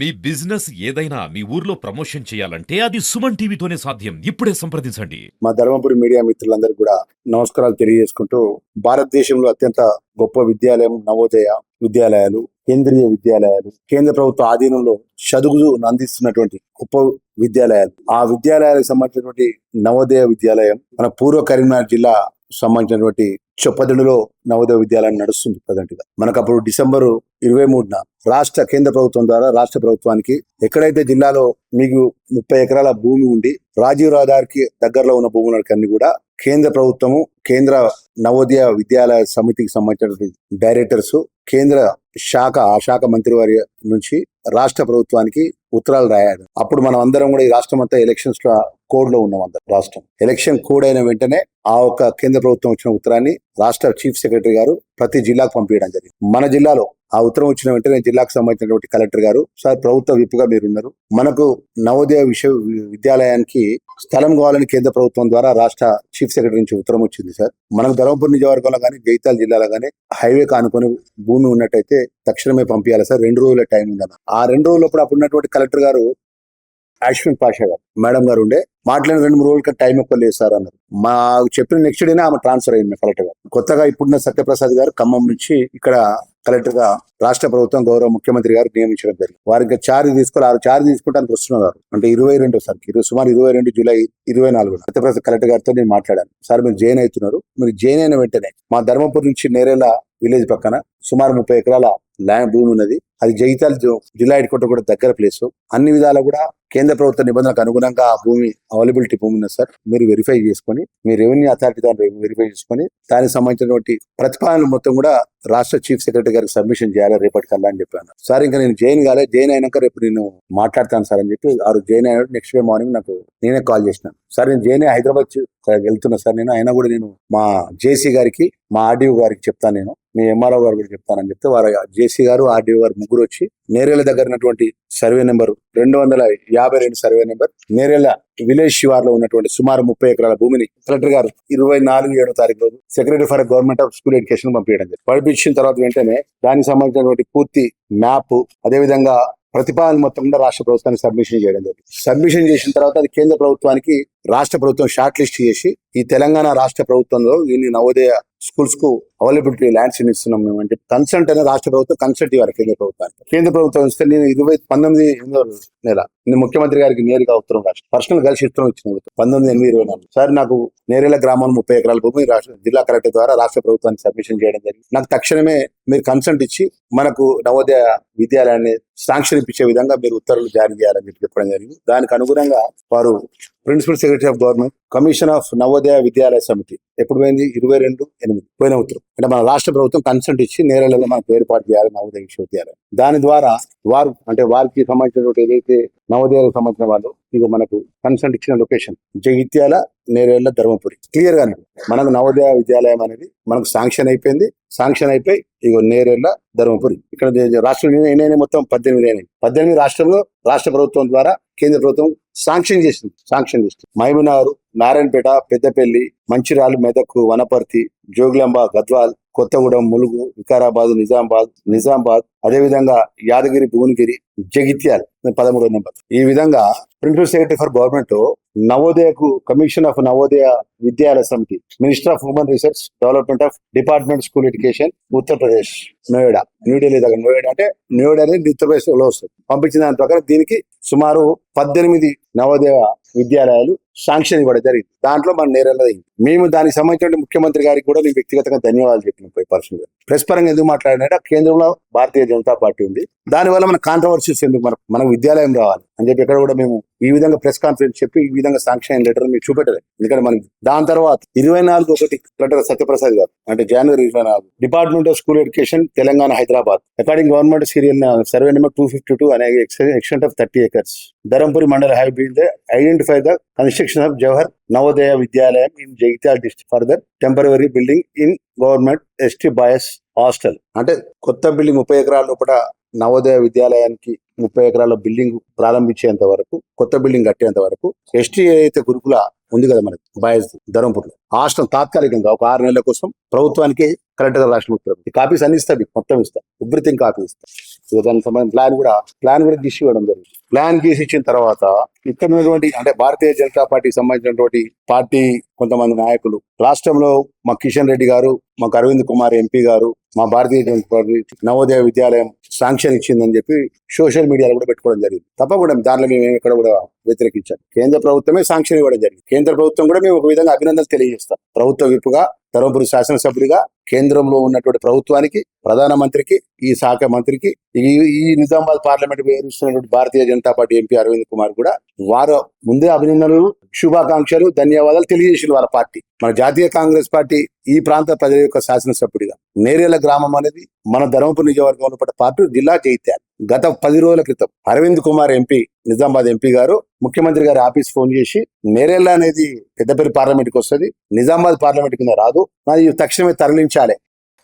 మీ business ఏదైనా మీ ఊర్లో promotion చేయాలంటే అది సుమన్ టీవీతోనే సాధ్యం. ఇప్పుడే సంప్రదించండి. మా ధర్మపురి మీడియా మిత్రులందరికీ కూడా నమస్కారాలు తెలియజేసుకుంటూ భారతదేశంలో అత్యంత గొప్ప విద్యాలయం నవోదయ విద్యాలయాలు కేంద్రీయ విద్యాలయాలు కేంద్ర ప్రభుత్వ ఆధీనంలో చదువులు అందిస్తున్నటువంటి గొప్ప విద్యాలయాలు. ఆ విద్యాలయాలకు సంబంధించినటువంటి నవోదయ విద్యాలయం మన పూర్వ కరీంనగర్ జిల్లా సంబంధించినటువంటి చొప్పదండులో నవోదయ విద్యాలయం నడుస్తుంది ప్రజెంట్గా మనకు అప్పుడు డిసెంబర్ ఇరవై మూడున రాష్ట్ర కేంద్ర ప్రభుత్వం ద్వారా రాష్ట్ర ప్రభుత్వానికి ఎక్కడైతే జిల్లాలో మీకు ముప్పై ఎకరాల భూమి ఉండి రాజీవ్ రహదారికి దగ్గరలో ఉన్న భూములకన్నీ కూడా కేంద్ర ప్రభుత్వము కేంద్ర నవోదయ విద్యాలయ సమితికి సంబంధించినటువంటి డైరెక్టర్స్ కేంద్ర శాఖ ఆ శాఖ మంత్రి వారి నుంచి రాష్ట్ర ప్రభుత్వానికి ఉత్తరాలు రాయాడు అప్పుడు మనం అందరం కూడా ఈ రాష్ట్రం అంతా ఎలక్షన్స్లో కోడ్లో ఉన్నాం అందరం. రాష్ట్రం. ఎలక్షన్ కోడ్ అయిన వెంటనే ఆ ఒక్క కేంద్ర ప్రభుత్వం వచ్చిన ఉత్తరాన్ని రాష్ట్ర చీఫ్ సెక్రటరీ గారు ప్రతి జిల్లాకు పంపించడం జరిగింది. మన జిల్లాలో ఆ ఉత్తరం వచ్చిన వెంటనే జిల్లాకు సంబంధించినటువంటి కలెక్టర్ గారు సార్ ప్రభుత్వ విప్పుగా మీరు ఉన్నారు మనకు నవోదయ విశ్వ విద్యాలయానికి స్థలం కావాలని కేంద్ర ప్రభుత్వం ద్వారా రాష్ట్ర చీఫ్ సెక్రటరీ నుంచి ఉత్తరం వచ్చింది సార్. మనకు ధర్మపురి నియోజకవర్గంలో కానీ జైతాల్ జిల్లాలో కానీ హైవే కానుకొని భూమి ఉన్నట్టయితే తక్షణమే పంపించాలి సార్. రెండు రోజుల టైం ఉందన్న ఆ రెండు రోజులప్పుడు అప్పుడు ఉన్నటువంటి కలెక్టర్ గారు అశ్విన్ పాషా గారు మేడం గారు ఉండే. మాట్లాడిన రెండు మూడు రోజులకి టైం ఎక్కువ లేదు సార్ అన్నారు. మా చెప్పిన నెక్స్ట్ డేనే ఆమె ట్రాన్స్ఫర్ అయింది కలెక్టర్ గారు. కొత్తగా ఇప్పుడున్న సత్యప్రసాద్ గారు ఖమ్మం నుంచి ఇక్కడ కలెక్టర్గా రాష్ట్ర ప్రభుత్వం గౌరవ ముఖ్యమంత్రి గారు నియమించడం జరిగింది. వారికి చార్జ్ తీసుకోవాలి ఆరు చార్జ్ తీసుకోవడానికి వస్తున్నారు అంటే ఇరవై రెండు సార్ ఇరవై సుమారు ఇరవై రెండు జూలై ఇరవై నాలుగు సత్యప్రసాద్ కలెక్టర్ గారితో నేను మాట్లాడాను. సార్ మీరు జైన్ అవుతున్నారు. మీరు జైన్ అయిన వెంటనే మా ధర్మపూర్ నుంచి నేరేల విలేజ్ పక్కన సుమారు ముప్పై ఎకరాల ల్యాండ్ భూమి ఉన్నది. అది జగిత్యాల జిల్లా హెడ్ క్వార్టర్ కూడా దగ్గర ప్లేస్. అన్ని విధాలు కూడా కేంద్ర ప్రభుత్వ నిబంధనలకు అనుగుణంగా ఆ భూమి అవైలబిలిటీ భూమి ఉన్నది సార్. మీరు వెరిఫై చేసుకొని మీ రెవెన్యూ అథారిటీ వెరిఫై చేసుకొని దానికి సంబంధించినటువంటి ప్రతిపాదనలు మొత్తం కూడా రాష్ట్ర చీఫ్ సెక్రటరీ గారికి సబ్మిషన్ చేయాలి రేపటి కల్లా అని చెప్పాను. సార్ ఇంకా నేను జైన్ కాలే జైన్ అయినాక రేపు నేను మాట్లాడతాను సార్ అని చెప్పి ఆ రోజు జైన్ అయినట్టు నెక్స్ట్ డే మార్నింగ్ నాకు నేనే కాల్ చేసినాను. సార్ నేను జైన్ హైదరాబాద్ వెళ్తున్నా సార్ నేను. అయినా కూడా నేను మా జేసీ గారికి మా ఆర్డీఓ గారికి చెప్తాను నేను. మీ ఎంఆర్ఓ గారు కూడా చెప్తానని చెప్తే వారు జేసీ గారు ఆర్డీఓ గారు ముగ్గురు వచ్చి నేరేళ్ళ దగ్గర ఉన్నటువంటి సర్వే నెంబర్ రెండు వందల యాభై రెండు సర్వే నెంబర్ నేరేళ్ళ విలేజ్ శివార్లో ఉన్నటువంటి సుమారు ముప్పై ఎకరాల భూమిని కలెక్టర్ గారు ఇరవై నాలుగు ఏడో తారీఖు రోజు secretary for government of school education పంపించడం పంపించిన తర్వాత వెంటనే దానికి సంబంధించినటువంటి పూర్తి మ్యాప్ అదేవిధంగా ప్రతిపాదన మొత్తం కూడా రాష్ట్ర ప్రభుత్వానికి సబ్మిషన్ చేయడం జరిగింది. సబ్మిషన్ చేసిన తర్వాత అది కేంద్ర ప్రభుత్వానికి రాష్ట్ర ప్రభుత్వం షార్ట్ లిస్ట్ చేసి ఈ తెలంగాణ రాష్ట్ర ప్రభుత్వంలో దీన్ని నవోదయ స్కూల్స్కు అవైలబిలిటీ ల్యాండ్స్ ఇస్తున్నాం మేము అంటే కన్సల్ట్ అనే రాష్ట్ర ప్రభుత్వం కన్సల్ట్ ఇవ్వాలి కేంద్ర ప్రభుత్వానికి. కేంద్ర ప్రభుత్వం ఇస్తే నేను ఇరవై పంతొమ్మిది ఎనిమిదో నెల నేను ముఖ్యమంత్రి గారికి నేరుగా ఉత్తరం రాష్ట్రం పర్సనల్ కలిసి ఉత్తరం ఇచ్చిన పంతొమ్మిది ఎనిమిది ఇరవై నాలుగు. సార్ నాకు నేరేళ్ళ గ్రామం ముప్పై ఎకరాల భూమి జిల్లా కలెక్టర్ ద్వారా రాష్ట్ర ప్రభుత్వానికి సబ్మిషన్ చేయడం జరిగింది. నాకు తక్షణమే మీరు కన్సల్ట్ ఇచ్చి మనకు నవోదయ విద్యాలయాన్ని శాంక్షన్ ఇప్పించే విధంగా మీరు ఉత్తర్వులు జారీ చేయాలని చెప్పి చెప్పడం జరిగింది. దానికి అనుగుణంగా వారు principal secretary of government commission of Navodaya Vidyalaya Samiti. ఎప్పుడు పోయింది? ఇరవై రెండు ఎనిమిది. పోయిన ఉత్తరం. అంటే మన రాష్ట్ర ప్రభుత్వం కన్సల్ట్ ఇచ్చి నేరలలో మనకు ఏర్పాటు చేయాలి నవోదయ విశ్వవిద్యాలయం. దాని ద్వారా వారు అంటే వారికి సంబంధించినటువంటి ఏదైతే నవోదయాలకు సంబంధించిన వాళ్ళు ఇక మనకు కన్సల్ట్ ఇచ్చిన లొకేషన్ జగిత్యాల నేరేళ్ళ ధర్మపురి. క్లియర్ గానే? మనకు నవోదయ విద్యాలయం అనేది మనకు శాంక్షన్ అయిపోయింది. శాంక్షన్ అయిపోయి ఇగో నేరేళ్ళ ధర్మపురి. ఇక్కడ రాష్ట్రంలో ఎన్నైనా మొత్తం? పద్దెనిమిది అయినాయి పద్దెనిమిది రాష్ట్రంలో రాష్ట్ర ప్రభుత్వం ద్వారా కేంద్ర ప్రభుత్వం శాంక్షన్ చేసింది శాంక్షన్ చేసింది. మహబూబ్నగర్ నారాయణపేట పెద్దపల్లి మంచిర్యాల మెదక్ వనపర్తి జోగులాంబ గద్వాల్ కొత్తగూడెం ములుగు వికారాబాద్ నిజామాబాద్ నిజామాబాద్ అదేవిధంగా యాదగిరి భువనగిరి జగిత్యాల్ పదమూడో నెంబర్. ఈ విధంగా principal secretary for government నవోదయకు commission of Navodaya Vidyalaya Samiti minister of human research development of department school education Uttar Pradesh Noida. New Delhi దగ్గర నోయిడా అంటే నోయిడా అనేది ఉత్తరప్రదేశ్లో వస్తుంది. పంపించిన దాని ప్రకారం దీనికి సుమారు పద్దెనిమిది నవోదయ విద్యాలయాలు శాంక్షన్ ఇవ్వడం జరిగింది. దాంట్లో మన నేరల్లో మేము దానికి సంబంధించిన ముఖ్యమంత్రి గారికి కూడా నేను వ్యక్తిగతంగా ధన్యవాదాలు చెప్పిన పోయి పర్సనల్గా. ప్రెస్ పరంగా ఎందుకు మాట్లాడినంటే కేంద్రంలో భారతీయ జనతా పార్టీ ఉంది. దానివల్ల మన కాంట్రవర్సీస్ ఎందుకు మనకు మనకు విద్యాలయం రావాలి అని చెప్పి ఎక్కడ కూడా మేము ఈ విధంగా ప్రెస్ కాన్ఫరెన్స్ చెప్పి ఈ విధంగా శాంక్షన్ లెటర్ మీరు చూపెట్టలేదు. ఎందుకంటే మనకి దాని తర్వాత ఇరవై నాలుగు ఒకటి లెటర్ సత్యప్రసాద్ గారు అంటే జనవరి ఇరవై నాలుగు department of school education Telangana Hyderabad. According government serial survey number two fifty two అనే extent of thirty acres Dharampuri mandal have been the identify the construction of Jawahar Navodaya Vidyalayam in Jagtial district further the building in government ST boys hostel అంటే కొత్త building ముప్పై ఎకరాల లోపల నవోదయ విద్యాలయానికి ముప్పై ఎకరాల building ప్రారంభించేంత వరకు కొత్త బిల్డింగ్ కట్టేంత వరకు ఎస్టీ అయితే గురుకుల ఉంది కదా మనకి బాయస్ ధర్మపూర్లో హాస్టల్ తాత్కాలికంగా ఒక ఆరు నెలల కోసం ప్రభుత్వానికి కరెక్ట్గా రాసిన ముఖ్యమంత్రి. కాపీస్ అన్ని ఇస్తా మొత్తం ఇస్తా ఎవ్రీథింగ్ కాపీ ఇస్తా. దానికి సంబంధించిన ప్లాన్ కూడా ప్లాన్ కూడా గీసి ఇవ్వడం జరిగింది. ప్లాన్ గీసి ఇచ్చిన తర్వాత ఇక్కడ ఉన్నటువంటి అంటే భారతీయ జనతా పార్టీకి సంబంధించినటువంటి పార్టీ కొంతమంది నాయకులు. రాష్ట్రంలో మా కిషన్ రెడ్డి గారు మాకు అరవింద్ కుమార్ ఎంపీ గారు మా భారతీయ జనతా పార్టీ నవోదయ విద్యాలయం శాంక్షన్ ఇచ్చిందని చెప్పి సోషల్ మీడియాలో కూడా పెట్టుకోవడం జరిగింది. తప్పకుండా దానిలో మేము ఎక్కడ కూడా వ్యతిరేకించాం కేంద్ర ప్రభుత్వమే శాంక్షన్ ఇవ్వడం జరిగింది. కేంద్ర ప్రభుత్వం కూడా మేము ఒక విధంగా అభినందనలు తెలియజేస్తాం. ప్రభుత్వ విప్పుగా ధర్మపురి శాసనసభ్యుడిగా కేంద్రంలో ఉన్నటువంటి ప్రభుత్వానికి ప్రధానమంత్రికి ఈ శాఖ మంత్రికి ఈ ఈ నిజామాబాద్ పార్లమెంట్ వేరుస్తున్నటువంటి భారతీయ జనతా పార్టీ ఎంపీ అరవింద్ కుమార్ కూడా వారు ముందే అభినందనలు శుభాకాంక్షలు ధన్యవాదాలు తెలియజేసిన వాళ్ళ పార్టీ. మన జాతీయ కాంగ్రెస్ పార్టీ ఈ ప్రాంత ప్రజల యొక్క శాసనసభ్యుడిగా. నేరేళ్ళ గ్రామం అనేది మన ధర్మపురి నియోజకవర్గంలో పడ్డ పార్టీ జిల్లా జైత్యాలు. గత పది రోజుల క్రితం అరవింద్ కుమార్ ఎంపీ నిజామాబాద్ ఎంపీ గారు ముఖ్యమంత్రి గారి ఆఫీస్ ఫోన్ చేసి నేరేళ్ళ అనేది పెద్దపల్లి పార్లమెంట్కి వస్తుంది నిజామాబాద్ పార్లమెంట్ కింద రాదు నాది తక్షణమే తరలించాలి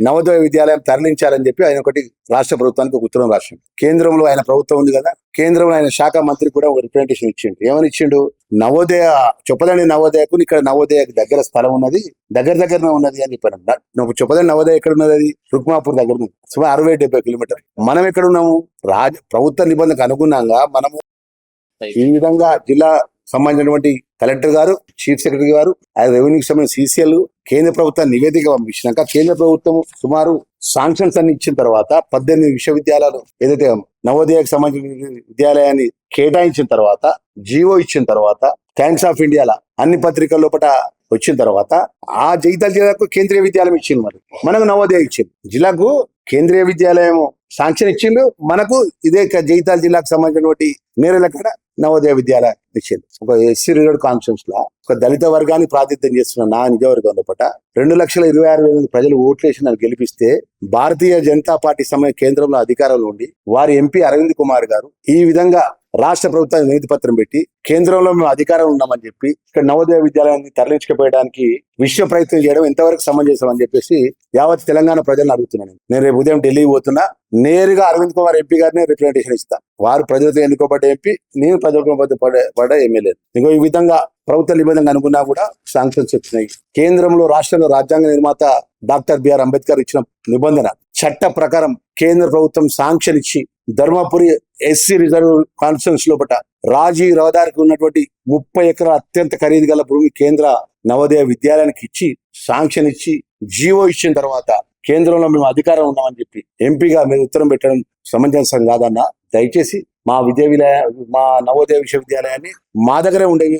నవోదయ విద్యాలయం తరలించాలని చెప్పి ఆయన ఒకటి రాష్ట్ర ప్రభుత్వానికి ఒక ఉత్తరం రాసిండు. కేంద్రంలో ఆయన ప్రభుత్వం ఉంది కదా కేంద్రంలో ఆయన శాఖ మంత్రి కూడా ఒక రిప్రజెంటేషన్ ఇచ్చిండు. ఏమని ఇచ్చిండు? నవోదయ చొప్పదండి నవోదయకు ఇక్కడ నవోదయకు దగ్గర స్థలం ఉన్నది దగ్గర దగ్గరనే ఉన్నది అని చెప్పాను నువ్వు చొప్పదండి నవోదయ ఎక్కడ ఉన్నది అది? రుక్మాపూర్ దగ్గర ఉంది సుమారు అరవై డెబ్బై కిలోమీటర్ మనం ఎక్కడ ఉన్నాము? రాజ ప్రభుత్వ నిబంధనకు అనుగుణంగా మనము ఈ విధంగా జిల్లా సంబంధించినటువంటి కలెక్టర్ గారు చీఫ్ సెక్రటరీ గారు రెవెన్యూకి సంబంధించిన సీసీఎల్ కేంద్ర ప్రభుత్వం నివేదిక పంపించినాక కేంద్ర ప్రభుత్వం సుమారు సాంక్షన్స్ అన్ని ఇచ్చిన తర్వాత పద్దెనిమిది విశ్వవిద్యాలయాలు ఏదైతే నవోదయకు సంబంధించిన విద్యాలయాన్ని కేటాయించిన తర్వాత జీవో ఇచ్చిన తర్వాత థ్యాంక్స్ ఆఫ్ ఇండియాల అన్ని పత్రికల లోపల వచ్చిన తర్వాత ఆ జైతాల్ జిల్లాకు కేంద్రీయ విద్యాలయం ఇచ్చింది మరి. మనకు నవోదయ ఇచ్చింది జిల్లాకు కేంద్రీయ విద్యాలయం శాంక్షన్ ఇచ్చిండు. మనకు ఇదే క- జైతాల్ జిల్లాకు సంబంధించినటువంటి నేరల కాడ నవోదయ విద్యాలయం ఇచ్చింది ఒక ఎస్సీ రిజర్వ్ కాన్ఫరెన్స్లో ఒక దళిత వర్గాన్ని ప్రాతినిధ్యం చేస్తున్న నా నిజవర్గం పట రెండు లక్షల ఇరవై ఆరు వేల మంది ప్రజలు ఓట్లేసి నన్ను గెలిపిస్తే భారతీయ జనతా పార్టీ సమయ కేంద్రంలో అధికారంలో ఉండి వారి ఎంపీ అరవింద్ కుమార్ గారు ఈ విధంగా రాష్ట్ర ప్రభుత్వానికి వినతి పత్రం పెట్టి కేంద్రంలో మేము అధికారం ఉన్నామని చెప్పి ఇక్కడ నవోదయ విద్యాలయాన్ని తరలించకపోయడానికి విశ్వ ప్రయత్నం చేయడం ఎంతవరకు సమంజసం అని చెప్పేసి యావత్ తెలంగాణ ప్రజలను అడుగుతున్నాను నేను. రేపు ఉదయం ఢిల్లీ పోతున్నా. నేరుగా అరవింద్ కుమార్ ఎంపీ గారిని రిప్రజెంటేషన్ ఇస్తా. వారు ప్రజలతో ఎన్నుకోబడ్డ ఎంపీ నేను ప్రజలతో పడ్డ- పడ్డ ఎమ్మెల్యే. ఇంకో ఈ విధంగా ప్రభుత్వ నిబంధన అనుకున్నా కూడా శాంక్షన్స్ వచ్చినాయి. కేంద్రంలో రాష్ట్రంలో రాజ్యాంగ నిర్మాత డాక్టర్ బిఆర్ అంబేద్కర్ ఇచ్చిన నిబంధన చట్ట ప్రకారం కేంద్ర ప్రభుత్వం శాంక్షన్ ఇచ్చి ధర్మపురి ఎస్సీ రిజర్వ్ కాన్ఫరెన్స్ లోపల రాజీ రహదారికి ఉన్నటువంటి ముప్పై ఎకరాల అత్యంత ఖరీదు గల భూమి కేంద్ర నవోదయ విద్యాలయానికి ఇచ్చి శాంక్షన్ ఇచ్చి జీవో ఇచ్చిన తర్వాత కేంద్రంలో మేము అధికారం ఉన్నామని చెప్పి ఎంపీగా మీరు ఉత్తరం పెట్టడం సమంజసం కాదన్న. దయచేసి మా విద్యావిలయ మా నవోదయ విశ్వవిద్యాలయాన్ని మా దగ్గరే ఉండేవి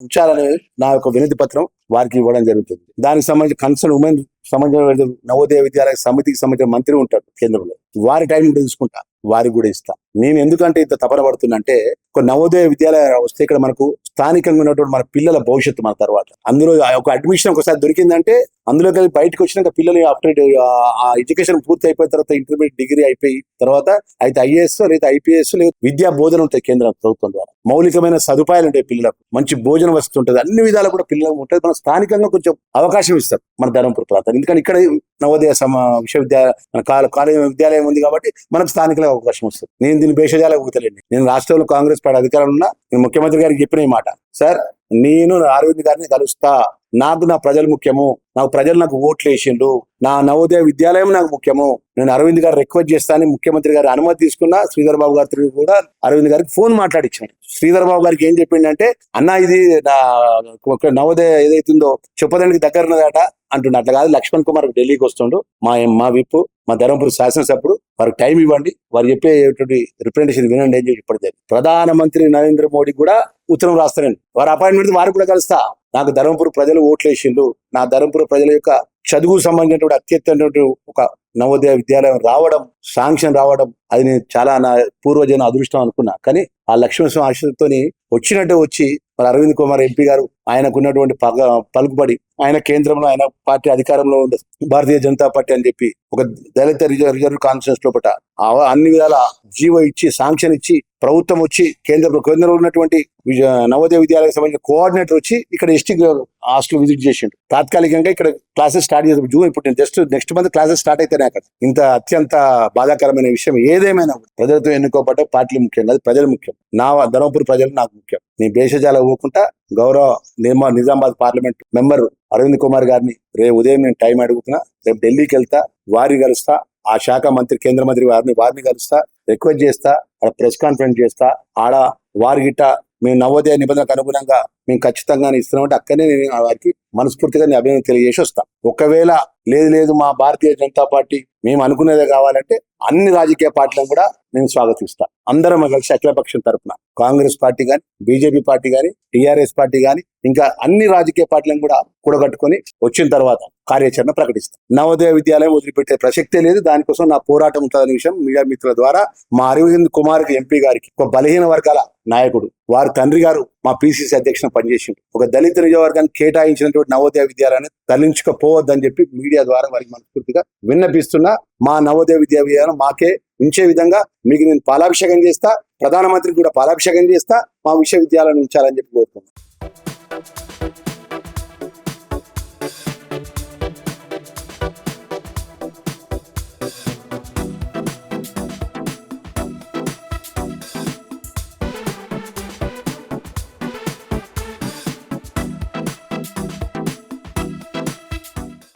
ఉంచాలనే నా యొక్క వినతి పత్రం వారికి ఇవ్వడం జరుగుతుంది. దానికి సంబంధించి కన్సర్న్ ఉమెన్ సంబంధించిన నవోదయ విద్యాలయ సమితికి సంబంధించిన మంత్రి ఉంటారు కేంద్రంలో. వారి టైం తీసుకుంటా. వారికి కూడా ఇస్తా. నేను ఎందుకంటే ఇంత తపన పడుతున్నంటే ఒక నవోదయ విద్యాలయాలు వస్తే ఇక్కడ మనకు స్థానికంగా ఉన్నటువంటి మన పిల్లల భవిష్యత్తు మన తర్వాత. అందులో ఆ ఒక అడ్మిషన్ ఒకసారి దొరికిందంటే అందులో కలిసి బయటకు వచ్చినాక పిల్లలు ఆఫ్టర్ ఆ ఎడ్యుకేషన్ పూర్తి అయిపోయిన తర్వాత ఇంటర్మీడియట్ డిగ్రీ అయిపోయి తర్వాత అయితే ఐఏఎస్ లేదా ఐపీఎస్ లేదా విద్యా బోధన ఉంటాయి కేంద్ర ప్రభుత్వం ద్వారా. మౌలికమైన సదుపాయాలు ఉంటాయి పిల్లలకు మంచి భోజన వసతి ఉంటుంది అన్ని విధాలు కూడా పిల్లలకు ఉంటుంది. మనం స్థానికంగా కొంచెం అవకాశం ఇస్తారు మన ధర్మపుర ప్రాంతం ఎందుకంటే ఇక్కడ నవోదయ సమ విశ్వవిద్యాలయ కాలేజీ విద్యాలయం ఉంది కాబట్టి మనకు స్థానికంగా అవకాశం వస్తుంది. నేను దీన్ని భేషజాలకు ఊతలేండి నేను రాష్ట్రంలో కాంగ్రెస్ పార్టీ అధికారంలో ఉన్నా నేను ముఖ్యమంత్రి గారికి చెప్పిన ఈ మాట. సార్ నేను అరవింద్ గారిని కలుస్తా. నాకు నా ప్రజలు ముఖ్యము. నాకు ప్రజలు నాకు ఓట్లు వేసిండు నా నవోదయ విద్యాలయం నాకు ముఖ్యము. నేను అరవింద్ గారు రిక్వెస్ట్ చేస్తానని ముఖ్యమంత్రి గారి అనుమతి తీసుకున్నా శ్రీధర్ బాబు గారి కూడా అరవింద్ గారికి ఫోన్ మాట్లాడించాడు శ్రీధర్ బాబు గారికి ఏం చెప్పిండంటే అన్న ఇది నా నవోదయ ఏదైతుందో చెప్పదానికి దగ్గర ఉన్నదట. అంటుండే. అట్లా కాదు లక్ష్మణ్ కుమార్ ఢిల్లీకి వస్తుండు. మా మా విప్పు మా ధర్మపురి శాసనసభ్యుడు వారికి టైం ఇవ్వండి. వారు చెప్పేటువంటి రిప్రజెంటేషన్ వినండి అని చెప్పి చెప్పడం ప్రధానమంత్రి నరేంద్ర మోడీ కూడా ఉత్తరం రాస్తానండి వారి అపాయింట్మెంట్ వారు కూడా కలుస్తా. నాకు ధర్మపురి ప్రజలు ఓట్లు వేసిండు నా ధర్మపురి ప్రజల యొక్క చదువుకు సంబంధించినటువంటి అత్యత్త ఒక నవోదయ విద్యాలయం రావడం శాంక్షన్ రావడం అది నేను చాలా నా పూర్వజన అదృష్టం అనుకున్నా. కానీ ఆ లక్ష్మణ ఆశతోని వచ్చినట్టు వచ్చి మరి అరవింద్ కుమార్ ఎంపీ గారు ఆయనకున్నటువంటి పగ పలుకుబడి ఆయన కేంద్రంలో ఆయన పార్టీ అధికారంలో ఉండే భారతీయ జనతా పార్టీ అని చెప్పి ఒక దళిత రిజర్వ్ రిజర్వ్ కాన్ఫరెన్స్ లోపల అన్ని విధాల జీవో ఇచ్చి శాంక్షన్ ఇచ్చి ప్రభుత్వం వచ్చి కేంద్ర కేంద్రంలో ఉన్నటువంటి నవోదయ విద్యాలయానికి సంబంధించిన కోఆర్డినేటర్ వచ్చి ఇక్కడ ఎస్టీ హాస్టల్ విజిట్ చేసిండు. తాత్కాలికంగా ఇక్కడ క్లాసెస్ స్టార్ట్ చేసాం జూన్ ఇప్పుడు నేను just next month classes start అయితేనే అక్కడ. ఇంత అత్యంత బాధాకరమైన విషయం ఏదేమైనా ప్రజలతో ఎన్నుకోబడ్డ పార్టీలు ముఖ్యం కాదు ప్రజలు ముఖ్యం. నా ధర్మపురి ప్రజలు నాకు ముఖ్యం. నీ భేషజాల పోకుండా గౌరవ నిర్మా నిజామాబాద్ పార్లమెంట్ మెంబర్ అరవింద్ కుమార్ గారిని రేపు ఉదయం నేను టైం అడుగుతున్నా. రేపు ఢిల్లీకి వెళ్తా వారిని కలుస్తా ఆ శాఖ మంత్రి కేంద్ర మంత్రి వారిని వారిని కలుస్తా రిక్వెస్ట్ చేస్తా ఆడ ప్రెస్ కాన్ఫరెన్స్ చేస్తా. ఆడ వారి గిట్ట మేము నవోదయ నిబంధనకు అనుగుణంగా మేము ఖచ్చితంగా ఇస్తున్నామంటే అక్కడనే నేను వారికి మనస్ఫూర్తిగా నేను అభినందన తెలియజేసి వస్తా. ఒకవేళ లేదు లేదు మా భారతీయ జనతా పార్టీ మేము అనుకునేదే కావాలంటే అన్ని రాజకీయ పార్టీలను కూడా నేను స్వాగతిస్తా. అందరం కలిసి అఖిలపక్షం తరపున. కాంగ్రెస్ పార్టీ గాని బీజేపీ పార్టీ గాని టీఆర్ఎస్ పార్టీ గాని ఇంకా అన్ని రాజకీయ పార్టీలను కూడా కూడగట్టుకొని వచ్చిన తర్వాత కార్యాచరణ ప్రకటిస్తాం. నవోదయ విద్యాలయం వదిలిపెట్టే ప్రసక్తే లేదు. దానికోసం నా పోరాటం ఉంటుందనే విషయం మీడియా మిత్రుల ద్వారా మా అరవింద్ కుమార్ ఎంపీ గారికి ఒక బలహీన వర్గాల నాయకుడు వారి తండ్రి గారు మా పిసిసి అధ్యక్షుని పనిచేసిండు. ఒక దళిత నియోజకవర్గానికి కేటాయించినటువంటి నవోదయ విద్యాలయాన్ని తరలించకపోవద్దని చెప్పి మీడియా ద్వారా వారికి మనస్ఫూర్తిగా విన్నపిస్తున్నా. మా నవోదయ విద్యా అధికారం మాకే ఉంచే విధంగా మీకు నేను పాలాభిషేకం చేస్తా ప్రధానమంత్రికి కూడా పాలాభిషేకం చేస్తా మా విశ్వవిద్యాలయం ఉంచాలని చెప్పి కోరుతున్నాను